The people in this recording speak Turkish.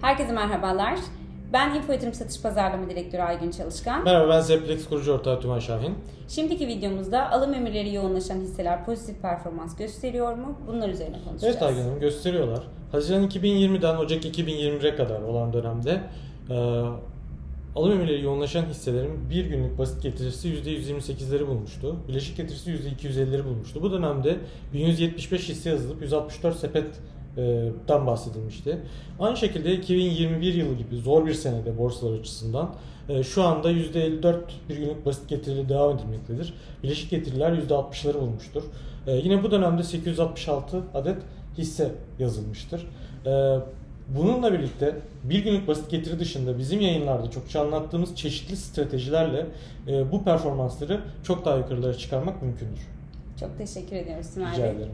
Herkese merhabalar. Ben Info Yatırım Satış Pazarlama Direktörü Aygün Çalışkan. Merhaba ben Zeplex kurucu ortağı Tümen Şahin. Şimdiki videomuzda alım emirleri yoğunlaşan hisseler pozitif performans gösteriyor mu? Bunlar üzerine konuşacağız. Evet Aygün Hanım gösteriyorlar. Haziran 2020'den Ocak 2021'e kadar olan dönemde e, alım emirleri yoğunlaşan hisselerin bir günlük basit getirisi %128'leri bulmuştu. Bileşik getirisi %250'leri bulmuştu. Bu dönemde 1175 hisse yazılıp 164 sepet dan bahsedilmişti. Aynı şekilde 2021 yılı gibi zor bir senede borsalar açısından e, şu anda %54 bir günlük basit getirili devam edilmektedir. Bileşik getiriler %60'ları bulmuştur. E, Yine bu dönemde 866 adet hisse yazılmıştır. E, Bununla birlikte bir günlük basit getiri dışında bizim yayınlarda çokça anlattığımız çeşitli stratejilerle e, bu performansları çok daha yukarılara çıkarmak mümkündür. Çok teşekkür ediyoruz Rica Bey. ederim.